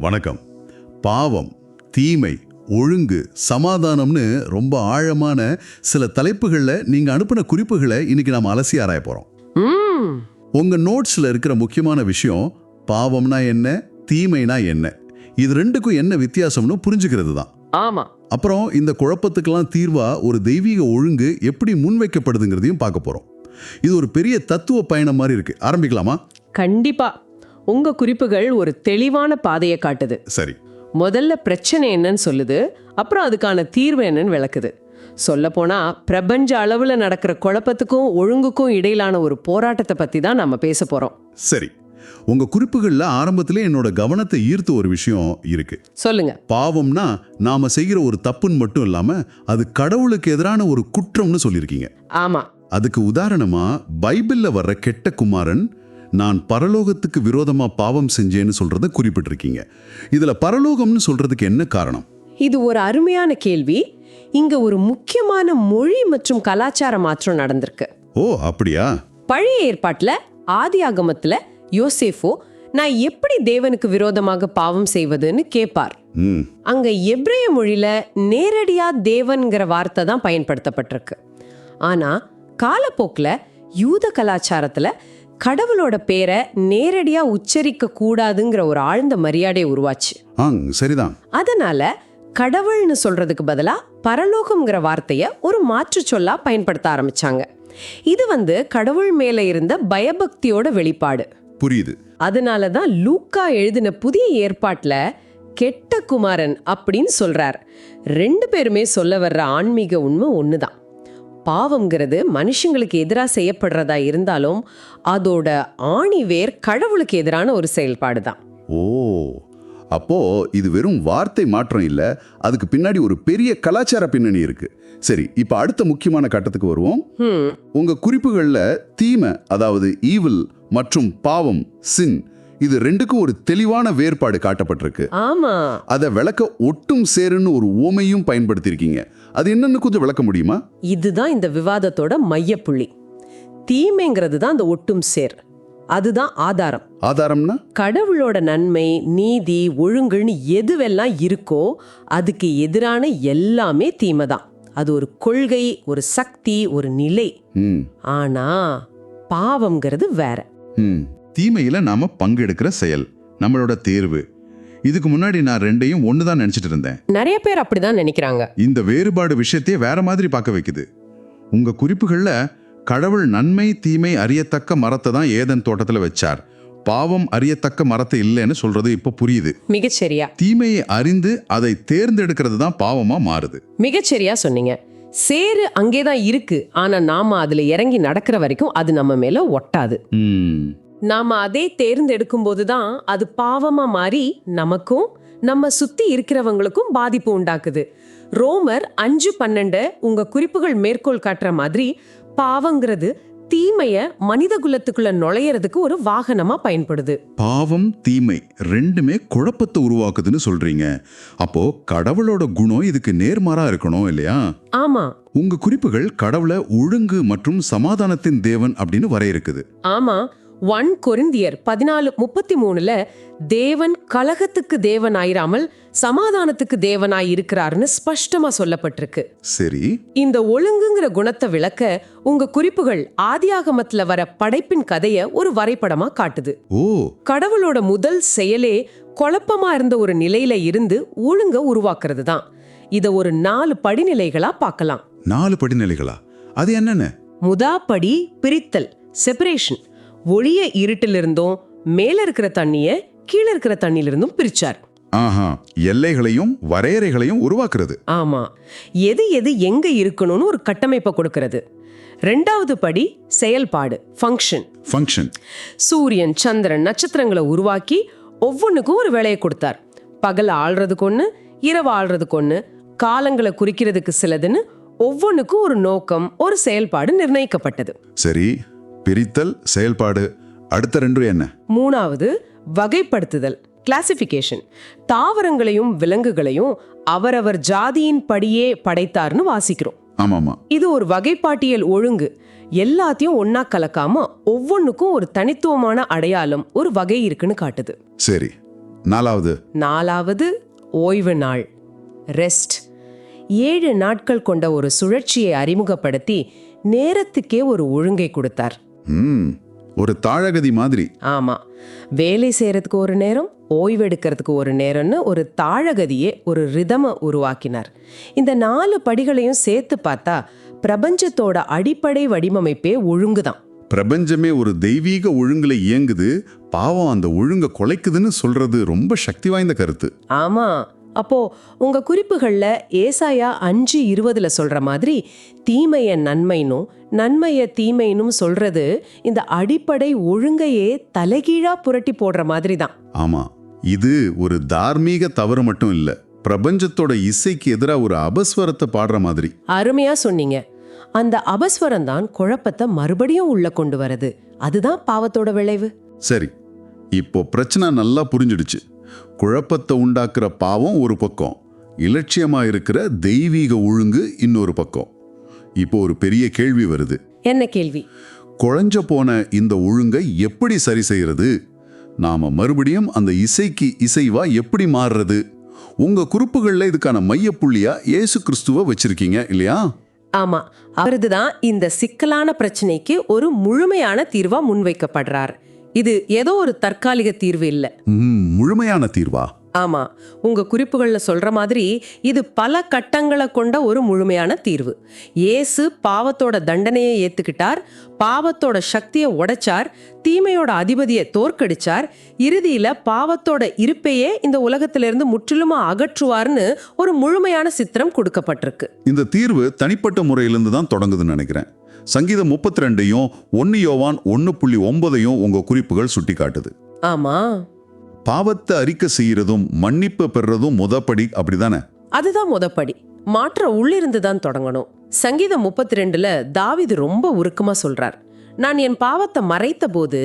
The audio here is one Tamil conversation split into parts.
வணக்கம். பாவம் தீமை ஒழுங்கு சமாதானம்னு ரொம்ப ஆழமான சில தலைப்புகளில் நீங்கள் அனுப்பின குறிப்புகளை இன்னைக்கு நாம் அலசி ஆராய போகிறோம் உங்கள் நோட்ஸில் இருக்கிற முக்கியமான விஷயம் பாவம்னா என்ன தீமைனா என்ன? இது ரெண்டுக்கும் என்ன வித்தியாசம்னு புரிஞ்சுக்கிறது தான். ஆமா. அப்புறம் இந்த குழப்பத்துக்கெல்லாம் தீர்வா ஒரு தெய்வீக ஒழுங்கு எப்படி முன்வைக்கப்படுதுங்கிறதையும் பார்க்க போகிறோம் இது ஒரு பெரிய தத்துவ பயணம் மாதிரி இருக்கு. ஆரம்பிக்கலாமா? கண்டிப்பா. உங்க குறிப்புகள் ஒரு தெளிவான பாதையை காட்டுது. சரி. முதல்ல பிரச்சனை என்னன்னு சொல்லுது அப்புறம் அதுக்கான தீர்வு என்னன்னு விளக்குது. சொல்லப்போனா பிரபஞ்ச அளவுல நடக்கிற குழப்பத்துக்கும் ஒழுங்குக்கும் இடையிலான ஒரு போராட்டத்தை பத்தி தான் நம்ம பேச போறோம். சரி. உங்க குறிப்புகள்ல ஆரம்பத்திலே என்னோட கவனத்தை ஈர்த்த ஒரு விஷயம் இருக்கு. சொல்லுங்க. பாவம்னா நாம செய்கிற ஒரு தப்புன்னு மட்டும் இல்லாம அது கடவுளுக்கு எதிரான ஒரு குற்றம்னு சொல்லியிருக்கீங்க. ஆமா. அதுக்கு உதாரணமா பைபிள்ல வர்ற கெட்ட குமாரன் நான் பரலோகத்துக்கு விரோதமா பாவம் செஞ்சேன்னு சொல்றத குறிப்பிட்டிருக்கீங்க. இதுல பரலோகம்னு சொல்றதுக்கு என்ன காரணம்? இது ஒரு அருமையான கேள்வி. இங்க ஒரு முக்கியமான மொழி மற்றும் கலாச்சார மாற்றம் நடந்திருக்கு. ஓ அப்படியா? பழைய ஏற்பாட்டுல ஆதி ஆகமத்துல யோசேஃபோ நான் எப்படி தேவனுக்கு விரோதமாக பாவம் செய்வதுன்னு கேட்பார் அங்க எப்ரேய மொழியில நேரடியா தேவன்கிற வார்த்தை தான் பயன்படுத்தப்பட்டிருக்கு. ஆனா காலப்போக்குல யூத கலாச்சாரத்துல கடவுளோட பேரை நேரடியா உச்சரிக்க கூடாதுங்கிற ஒரு ஆழ்ந்த மரியாதை உருவாச்சு. சரிதான். அதனால கடவுள்னு சொல்றதுக்கு பதிலா பரலோகம்ங்கிற வார்த்தைய ஒரு மாற்று சொல்லா பயன்படுத்த ஆரம்பிச்சாங்க. இது வந்து கடவுள் மேல இருந்த பயபக்தியோட வெளிப்பாடு. புரியுது. அதனால தான் லூக்கா எழுதின புதிய ஏற்பாட்டுல கெட்ட குமாரன் அப்படின்னு சொல்றார். ரெண்டு பேருமே சொல்ல வர்ற ஆன்மீக உண்மை ஒண்ணுதான். பாவம்ங்கிறது மனுஷங்களுக்கு எதிராக செய்யப்படுறதா இருந்தாலும் அதோட ஆணிவேர் கடவுளுக்கு எதிரான ஒரு செயல்பாடு தான். ஓ அப்போ இது வெறும் வார்த்தை மாற்றம் இல்ல அதுக்கு பின்னாடி ஒரு பெரிய கலாச்சார பின்னணி இருக்கு. சரி இப்ப அடுத்த முக்கியமான கட்டத்துக்கு வருவோம். உங்க குறிப்புகள்ல தீமை அதாவது ஈவில் மற்றும் பாவம் சின் இது ரெண்டுக்கும் ஒரு தெளிவான வேறுபாடு காட்டப்பட்டிருக்கு. ஆமா. அதை விளக்க ஒட்டும் சேருன்னு ஒரு ஓமையும் பயன்படுத்தியிருக்கீங்க. அது என்னன்னு கொஞ்சம் விளக்க முடியுமா? இதுதான் இந்த விவாதத்தோட மையப்புள்ளி. தீமைங்கிறது தான் அந்த ஒட்டும் சேர். அதுதான் ஆதாரம். ஆதாரம்னா? கடவுளோட நன்மை நீதி ஒழுங்குன்னு எதுவெல்லாம் இருக்கோ அதுக்கு எதிரான எல்லாமே தீமை தான். அது ஒரு கொள்கை ஒரு சக்தி ஒரு நிலை. ஆனா பாவம்ங்கிறது வேற. தீமையில நாம பங்கெடுக்கிற செயல் நம்மளோட தேர்வு இதுக்கு முன்னாடி நான் ரெண்டையும் ஒன்று தான் நினச்சிட்டு இருந்தேன். நிறைய பேர் அப்படிதான் நினைக்கிறாங்க. இந்த வேறுபாடு விஷயத்தையே வேற மாதிரி பார்க்க வைக்குது. உங்க குறிப்புகள்ல கடவுள் நன்மை தீமை அறியத்தக்க மரத்தை தான் ஏதன் தோட்டத்துல வச்சார். பாவம் அறியத்தக்க மரத்தை இல்லைன்னு சொல்றது இப்போ புரியுது. மிகச்சரியா. தீமையை அறிந்து அதை தேர்ந்தெடுக்கிறது தான் பாவமா மாறுது. மிகச்சரியா சொன்னீங்க. சேரு அங்கேதான் இருக்கு. ஆனா நாம அதுல இறங்கி நடக்கிற வரைக்கும் அது நம்ம மேல ஒட்டாது. நாம அதே தேர்ந்தெடுக்கும் போதுதான் அது பாவமா மாறி நமக்கும் நம்ம சுத்தி இருக்கிறவங்களுக்கும் பாதிப்பு உண்டாக்குது. ரோமர் அஞ்சு பன்னெண்டு உங்க குறிப்புகள் மேற்கோள் காட்டுற மாதிரி பாவங்கிறது தீமைய மனித குலத்துக்குள்ள நுழையறதுக்கு ஒரு வாகனமா பயன்படுது. பாவம் தீமை ரெண்டுமே குழப்பத்தை உருவாக்குதுன்னு சொல்றீங்க. அப்போ கடவுளோட குணம் இதுக்கு நேர்மாறா இருக்கணும் இல்லையா? ஆமா. உங்க குறிப்புகள் கடவுளை ஒழுங்கு மற்றும் சமாதானத்தின் தேவன் அப்படின்னு வரையறுக்குது. ஆமா. ஒன் கொரிந்தியர் பதினாலு முப்பத்தி மூணுல தேவன் கலகத்துக்கு தேவன் ஆயிராமல் சமாதானத்துக்கு தேவனாய் இருக்கிறாருன்னு ஸ்பஷ்டமா சொல்லப்பட்டிருக்கு. சரி. இந்த ஒழுங்குங்கிற குணத்தை விளக்க உங்க குறிப்புகள் ஆதியாகமத்துல வர படைப்பின் கதைய ஒரு வரைபடமா காட்டுது. ஓ. கடவுளோட முதல் செயலே குழப்பமா இருந்த ஒரு நிலையில இருந்து ஒழுங்க உருவாக்குறது தான். இத ஒரு நாலு படிநிலைகளா பார்க்கலாம். நாலு படிநிலைகளா? அது என்னென்ன? முதா படி பிரித்தல் செப்பரேஷன். ஒளிய இருட்டிலிருந்தும் மேல இருக்கிற தண்ணிய கீழே இருக்கிற தண்ணியிலிருந்தும் பிரிச்சார். ஆஹா எல்லைகளையும் வரையறைகளையும் உருவாக்குறது. ஆமா எது எது எங்க இருக்கணும்னு ஒரு கட்டமைப்பை கொடுக்கிறது. ரெண்டாவது படி செயல்பாடு ஃபங்க்ஷன் ஃபங்க்ஷன் சூரியன் சந்திரன் நட்சத்திரங்களை உருவாக்கி ஒவ்வொன்றுக்கும் ஒரு வேலையை கொடுத்தார். பகல் ஆள்றதுக்கு ஒன்று இரவு ஆள்றதுக்கு ஒன்று காலங்களை குறிக்கிறதுக்கு சிலதுன்னு ஒவ்வொன்றுக்கும் ஒரு நோக்கம் ஒரு செயல்பாடு நிர்ணயிக்கப்பட்டது. சரி பிரித்தல் செயல்பாடு. அடுத்த ரெண்டும் என்ன? மூணாவது வகைப்படுத்துதல் கிளாசிஃபிகேஷன் தாவரங்களையும் விலங்குகளையும் அவரவர் ஜாதியின் படியே படைத்தார்னு வாசிக்கிறோம். ஆமாமா. இது ஒரு வகைப்பாட்டியல் ஒழுங்கு. எல்லாத்தையும் ஒண்ணா கலக்காம ஒவ்வொன்றுக்கும் ஒரு தனித்துவமான அடையாளம் ஒரு வகை இருக்குன்னு காட்டுது. சரி. நாலாவது. நாலாவது ஓய்வு நாள் ரெஸ்ட் ஏழு நாட்கள் கொண்ட ஒரு சுழற்சியை அறிமுகப்படுத்தி நேரத்துக்கே ஒரு ஒழுங்கை கொடுத்தார். ம் ஒரு தாழகதி மாதிரி. ஆமா. வேலை செய்யறதுக்கு ஒரு நேரம் ஓய்வெடுக்கிறதுக்கு ஒரு நேரம்னு ஒரு தாழகதியே ஒரு ரிதம உருவாக்கினார். இந்த நாலு படிகளையும் சேர்த்து பார்த்தா பிரபஞ்சத்தோட அடிப்படை வடிவமைப்பே ஒழுங்குதான். பிரபஞ்சமே ஒரு தெய்வீக ஒழுங்குல இயங்குது பாவம் அந்த ஒழுங்க குலைக்குதுன்னு சொல்றது ரொம்ப சக்தி வாய்ந்த கருத்து. ஆமா. அப்போ உங்க குறிப்புகள்ல ஏசாயா அஞ்சு இருபதுல சொல்ற மாதிரி தீமைய நன்மைனும் நன்மைய தீமைனும் சொல்றது இந்த அடிப்படை ஒழுங்கையே தலைகீழா புரட்டி போடுற மாதிரி தான் ஆமா இது ஒரு தார்மீக தவறு மட்டும் இல்ல பிரபஞ்சத்தோட இசைக்கு எதிரா ஒரு அபஸ்வரத்தை பாடுற மாதிரி. அருமையா சொன்னீங்க. அந்த அபஸ்வரம் தான் குழப்பத்தை மறுபடியும் உள்ள கொண்டு வருது. அதுதான் பாவத்தோட விளைவு. சரி இப்போ பிரச்சனை நல்லா புரிஞ்சிடுச்சு. குழப்பத்தை உண்டாக்குற பாவம் ஒரு பக்கம் இலட்சியமா இருக்கிற தெய்வீக ஒழுங்கு இன்னொரு பக்கம். இப்போ ஒரு பெரிய கேள்வி வருது. என்ன கேள்வி? குழஞ்ச போன இந்த ஒழுங்கை எப்படி சரி செய்யறது? நாம மறுபடியும் அந்த இசைக்கு இசைவா எப்படி மாறுறது? உங்க குறிப்புகள்ல இதுக்கான மையப்புள்ளியா இயேசு கிறிஸ்துவ வச்சிருக்கீங்க இல்லையா? ஆமா. அவரதுதான் இந்த சிக்கலான பிரச்சனைக்கு ஒரு முழுமையான தீர்வா முன்வைக்கப்படுறார். இது ஏதோ ஒரு தற்காலிக தீர்வு இல்ல. ம், முழுமையான தீர்வா? ஆமா உங்க குறிப்புகள்ல சொல்ற மாதிரி இது பல கட்டங்களை கொண்ட ஒரு முழுமையான தீர்வு. இயேசு பாவத்தோட தண்டனையை ஏத்துக்கிட்டார் பாவத்தோட சக்தியை உடைச்சார் தீமையோட அதிபதியை தோற்கடிச்சார் இறுதியில பாவத்தோட இருப்பையே இந்த உலகத்திலிருந்து முற்றிலுமா அகற்றுவார்னு ஒரு முழுமையான சித்திரம் கொடுக்கப்பட்டிருக்கு. இந்த தீர்வு தனிப்பட்ட முறையிலிருந்து தான் தொடங்குதுன்னு நினைக்கிறேன். சங்கீதம் முப்பத்தி ரெண்டையும் ஒன்னு யோவான் ஒன்னு புள்ளி ஒன்பதையும் உங்க குறிப்புகள் சுட்டி காட்டுது ஆமா. பாவத்தை அறிக்கை செய்யறதும் மன்னிப்பு பெறுறதும் முதப்படி அப்படிதானே? அதுதான் முதப்படி. மாற்றம் உள்ளிருந்து தான் தொடங்கணும். சங்கீதம் முப்பத்தி ரெண்டுல தாவிது ரொம்ப உருக்கமா சொல்றார். நான் என் பாவத்தை மறைத்த போது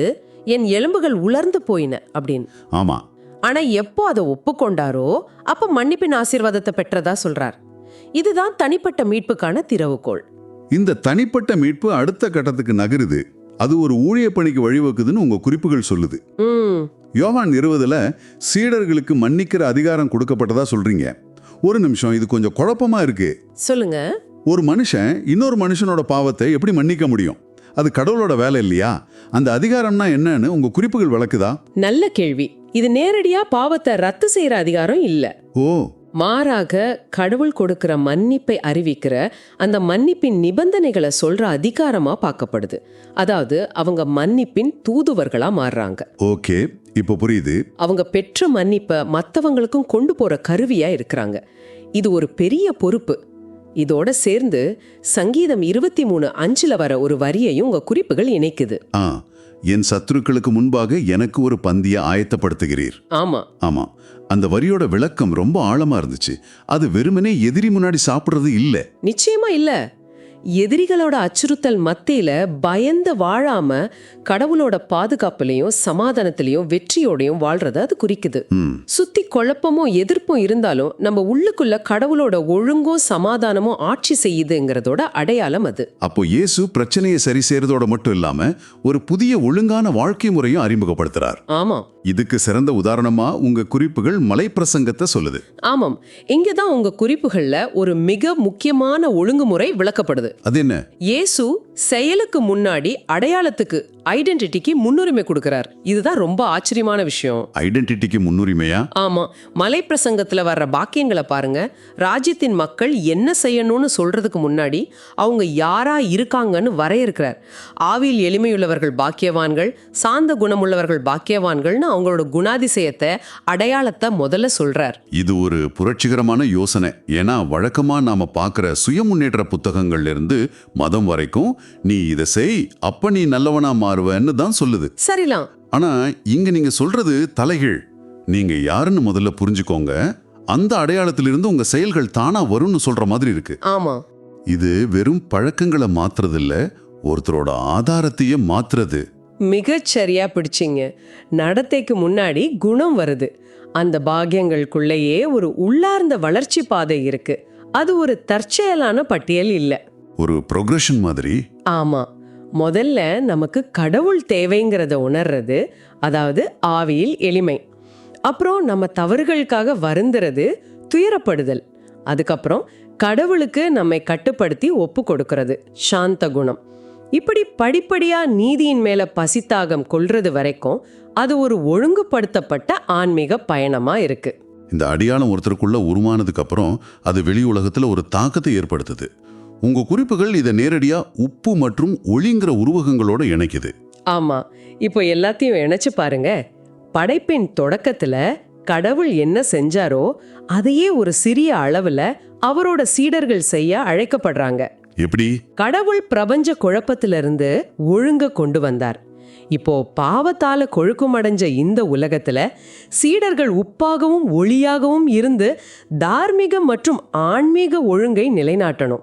என் எலும்புகள் உலர்ந்து போயின அப்படின்னு. ஆமா. ஆனா எப்போ அதை ஒப்புக்கொண்டாரோ அப்ப மன்னிப்பின் ஆசீர்வாதத்தை பெற்றதா சொல்றார். இதுதான் தனிப்பட்ட மீட்புக்கான திறவுகோள். இந்த தனிப்பட்ட மீட்பு அடுத்த கட்டத்துக்கு நகருது. அது ஒரு ஊழிய பணிக்கு வழிவகுக்குதுன்னு உங்க குறிப்புகள் சொல்லுது. யோவான் இருபதுல சீடர்களுக்கு மன்னிக்கிற அதிகாரம் கொடுக்கப்பட்டதா சொல்றீங்க. ஒரு நிமிஷம் இது கொஞ்சம் குழப்பமா இருக்கு. சொல்லுங்க. ஒரு மனுஷன் இன்னொரு மனுஷனோட பாவத்தை எப்படி மன்னிக்க முடியும்? அது கடவுளோட வேலை இல்லையா? அந்த அதிகாரம்னா என்னன்னு உங்க குறிப்புகள் விளக்குதா? நல்ல கேள்வி. இது நேரடியா பாவத்தை ரத்து செய்யற அதிகாரம் இல்ல. ஓ. மாறாக கடவுள் கொடுக்கிற மன்னிப்பை அறிவிக்கிற அந்த மன்னிப்பின் நிபந்தனைகளை சொல்ற அதிகாரமா பார்க்கப்படுது. அதாவது அவங்க மன்னிப்பின் தூதுவர்களா மாறுறாங்க. ஓகே. இப்போ புரியுது. அவங்க பெற்ற மன்னிப்பை மத்தவங்களுக்கும் கொண்டு போற கருவியா இருக்கிறாங்க. இது ஒரு பெரிய பொறுப்பு. இதோட சேர்ந்து சங்கீதம் இருபத்தி மூணு அஞ்சுல வர ஒரு வரியையும் உங்க குறிப்புகள் இணைக்குது. ஆ என் சத்துருக்களுக்கு முன்பாக எனக்கு ஒரு பந்தியை ஆயத்தப்படுத்துகிறீர். ஆமா. ஆமா. அந்த வரியோட விளக்கம் ரொம்ப ஆழமா இருந்துச்சு. அது வெறுமனே எதிரி முன்னாடி சாப்பிடுறது இல்ல. நிச்சயமா இல்ல. எதிரிகளோட அச்சுறுத்தல் மத்தியில பயந்து வாழாம கடவுளோட பாதுகாப்புலயும் சமாதானத்திலையும் வெற்றியோடையும் வாழ்றத அது குறிக்குது. சுத்தி குழப்பமும் எதிர்ப்பும் இருந்தாலும் நம்ம உள்ளுக்குள்ள கடவுளோட ஒழுங்கும் சமாதானமும் ஆட்சி செய்யுதுங்கிறதோட அடையாளம் அது. அப்போ இயேசு பிரச்சனையை சரி செய்யறதோட மட்டும் இல்லாம ஒரு புதிய ஒழுங்கான வாழ்க்கை முறையும் அறிமுகப்படுத்துறார். ஆமா. இதுக்கு சிறந்த உதாரணமா உங்க குறிப்புகள் மலைப்பிரசங்கத்தை சொல்லுது. ஆமாம். இங்கதான் உங்க குறிப்புகள்ல ஒரு மிக முக்கியமான ஒழுங்குமுறை விளக்கப்படுது. அது என்ன? இயேசு செயலுக்கு முன்னாடி அடையாளத்துக்கு ஐடென்டிட்டிக்கு முன்னுரிமை கொடுக்கறார். இதுதான் ரொம்ப ஆச்சரியமான விஷயம். ஐடென்டிட்டிக்கு முன்னுரிமையா? ஆமா. மலை பிரசங்கத்துல வர்ற பாக்கியங்களை பாருங்க. ராஜ்யத்தின் மக்கள் என்ன செய்யணும்னு சொல்றதுக்கு முன்னாடி அவங்க யாரா இருக்காங்கன்னு வரையறுக்கிறார். ஆவியில் எளிமையுள்ளவர்கள் பாக்கியவான்கள் சாந்த குணமுள்ளவர்கள் பாக்கியவான்கள்னு அவங்களோட குணாதிசயத்தை அடையாளத்தை முதல்ல சொல்றார். இது ஒரு புரட்சிகரமான யோசனை. ஏன்னா வழக்கமா நாம பார்க்குற சுய முன்னேற்ற புத்தகங்கள்ல இருந்து மதம் வரைக்கும் நீ இதை செய் அப்ப நீ நல்லவனா மாறுவன்னு தான் சொல்லுது. சரிலாம். ஆனா இங்க நீங்க சொல்றது தலைகீழ். நீங்க யாருன்னு முதல்ல புரிஞ்சுக்கோங்க. அந்த அடையாளத்திலிருந்து உங்க செயல்கள் தானா வரும்னு சொல்ற மாதிரி இருக்கு. ஆமா. இது வெறும் பழக்கங்களை மாத்துறது இல்ல ஒருத்தரோட ஆதாரத்தையே மாத்துறது. மிகச் சரியா பிடிச்சிங்க. நடத்தைக்கு முன்னாடி குணம் வருது. அந்த பாக்கியங்களுக்குள்ளேயே ஒரு உள்ளார்ந்த வளர்ச்சி பாதை இருக்கு. அது ஒரு தற்செயலான பட்டியல் இல்ல. ஒரு ப்ரொக்ரெஷன் மாதிரி? ஆமா. முதல்ல நமக்கு கடவுள் தேவைங்கிறத உணர்றது அதாவது ஆவியில் எளிமை. அப்புறம் நம்ம தவறுகளுக்காக வருந்துறது துயரப்படுதல். அதுக்கப்புறம் கடவுளுக்கு நம்மை கட்டுப்படுத்தி ஒப்பு கொடுக்கறது சாந்த குணம். இப்படி படிப்படியா நீதியின் மேல பசித்தாகம் கொள்றது வரைக்கும் அது ஒரு ஒழுங்குபடுத்தப்பட்ட ஆன்மீக பயணமா இருக்கு. இந்த அடியாளம் ஒருத்தருக்குள்ள உருமானதுக்கு அப்புறம் அது வெளி உலகத்துல ஒரு தாக்கத்தை ஏற்படுத்துது. உங்க குறிப்புகள் இதை நேரடியா உப்பு மற்றும் ஒளிங்கிற உருவகங்களோட இணைக்குது. ஆமா. இப்போ எல்லாத்தையும் இணைச்சு பாருங்க. படைப்பின் தொடக்கத்துல கடவுள் என்ன செஞ்சாரோ அதையே ஒரு சிறிய அளவுல அவரோட சீடர்கள் செய்ய அழைக்கப்படுறாங்க. எப்படி? கடவுள் பிரபஞ்ச குழப்பத்திலிருந்து ஒழுங்க கொண்டு வந்தார். இப்போ பாவத்தால கொழுக்கமடைஞ்ச இந்த உலகத்துல சீடர்கள் உப்பாகவும் ஒளியாகவும் இருந்து தார்மீக மற்றும் ஆன்மீக ஒழுங்கை நிலைநாட்டணும்.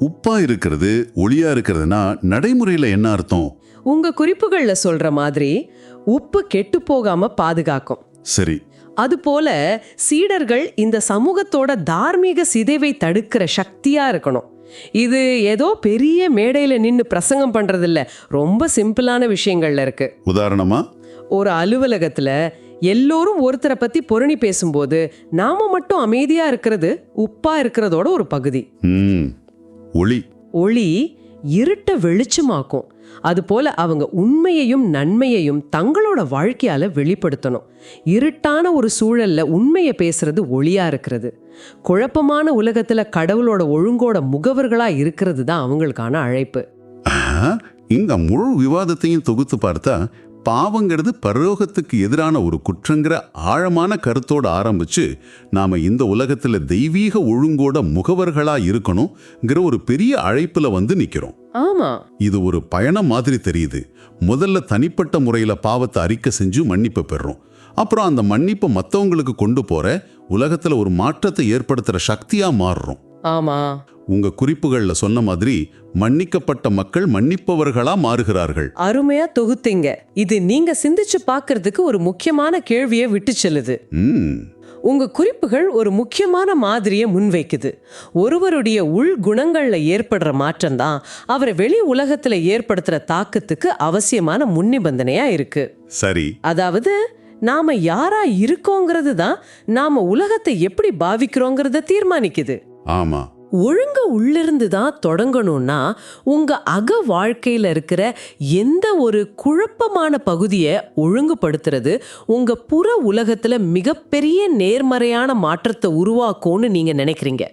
உப்பா இருக்கிறது ஒளியா இருக்கிறதுனா நடைமுறையில என்ன அர்த்தம்? உங்க குறிப்புகள்ல சொல்ற மாதிரி உப்பு கெட்டு போகாம பாதுகாக்கும். சரி. அதுபோல சீடர்கள் இந்த சமூகத்தோட தார்மீக சிதைவை தடுக்கிற சக்தியா இருக்கணும். இது ஏதோ பெரிய மேடையில நின்னு பிரசங்கம் பண்றதில்ல. ரொம்ப சிம்பிளான விஷயங்கள்ல இருக்கு. உதாரணமா? ஒரு அலுவலகத்துல எல்லோரும் ஒருத்தரை பத்தி பொருணி பேசும்போது நாம மட்டும் அமைதியா இருக்கிறது உப்பா இருக்கிறதோட ஒரு பகுதி. ஒளி. ஒளி இருட்ட வெளிச்சமாக்கும். அதுபோல அவங்க உண்மையையும் நன்மையையும் தங்களோட வாழ்க்கையால வெளிப்படுத்தணும். இருட்டான ஒரு சூழல்ல உண்மையை பேசுறது ஒளியா இருக்கிறது. குழப்பமான உலகத்துல கடவுளோட ஒழுங்கோட முகவர்களா இருக்கிறது தான் அவங்களுக்கான அழைப்பு. இங்க முழு விவாதத்தையும் தொகுத்து பார்த்தா பாவங்கிறது பரலோகத்துக்கு எதிரான ஒரு குற்றங்கிற ஆழமான கருத்தோட ஆரம்பிச்சு நாம இந்த உலகத்துல தெய்வீக ஒழுங்கோட முகவர்களா இருக்கணுங்கிற ஒரு பெரிய அழைப்புல வந்து நிக்கிறோம். ஆமா. இது ஒரு பயணம் மாதிரி தெரியுது. முதல்ல தனிப்பட்ட முறையில பாவத்தை அறிக்கை செஞ்சு மன்னிப்பு பெறுறோம் அப்புறம் அந்த மன்னிப்பை மத்தவங்களுக்கு கொண்டு போற உலகத்துல ஒரு மாற்றத்தை ஏற்படுத்துற சக்தியா மாறுறோம். ஆமா. உங்க குறிப்புகள்ல சொன்ன மாதிரி மன்னிக்கப்பட்ட மக்கள் மன்னிப்பவர்களா மாறுகிறார்கள். அருமையா தொகுத்தீங்க. இது நீங்க சிந்திச்சு பார்க்கிறதுக்கு ஒரு முக்கியமான கேள்வியை விட்டு செல்லுது. ம். உங்க குறிப்புகள் ஒரு முக்கியமான மாதிரியை முன்வைக்குது. ஒருவருடைய உள் குணங்கள்ல ஏற்படுற மாற்றம் தான் அவரை வெளி உலகத்துல ஏற்படுத்துற தாக்கத்துக்கு அவசியமான முன்னிபந்தனையா இருக்கு. சரி. அதாவது நாம யாரா இருக்கோங்கிறது தான் நாம உலகத்தை எப்படி பாவிக்கிறோங்கிறத தீர்மானிக்குது. ஆமா. ஒழுங்க உள்ளிருந்து தான் தொடங்கணும்னா உங்கள் அக வாழ்க்கையில் இருக்கிற எந்த ஒரு குழப்பமான பகுதியை ஒழுங்குபடுத்துறது உங்கள் புற உலகத்தில் மிகப்பெரிய நேர்மறையான மாற்றத்தை உருவாக்கும்னு நீங்கள் நினைக்கிறீங்க?